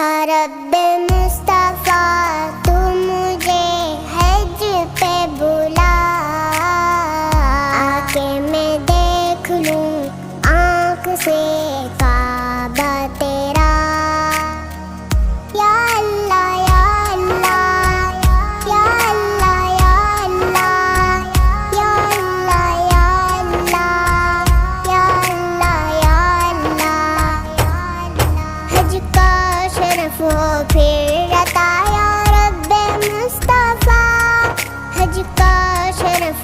या रब मुस्तफ़ा मुझे हज पे बुला। आके मैं देख लूँ, आँख से काबा तेरा। या या अल्लाह for period ya Rabbi Mustafa Haj ka sharaf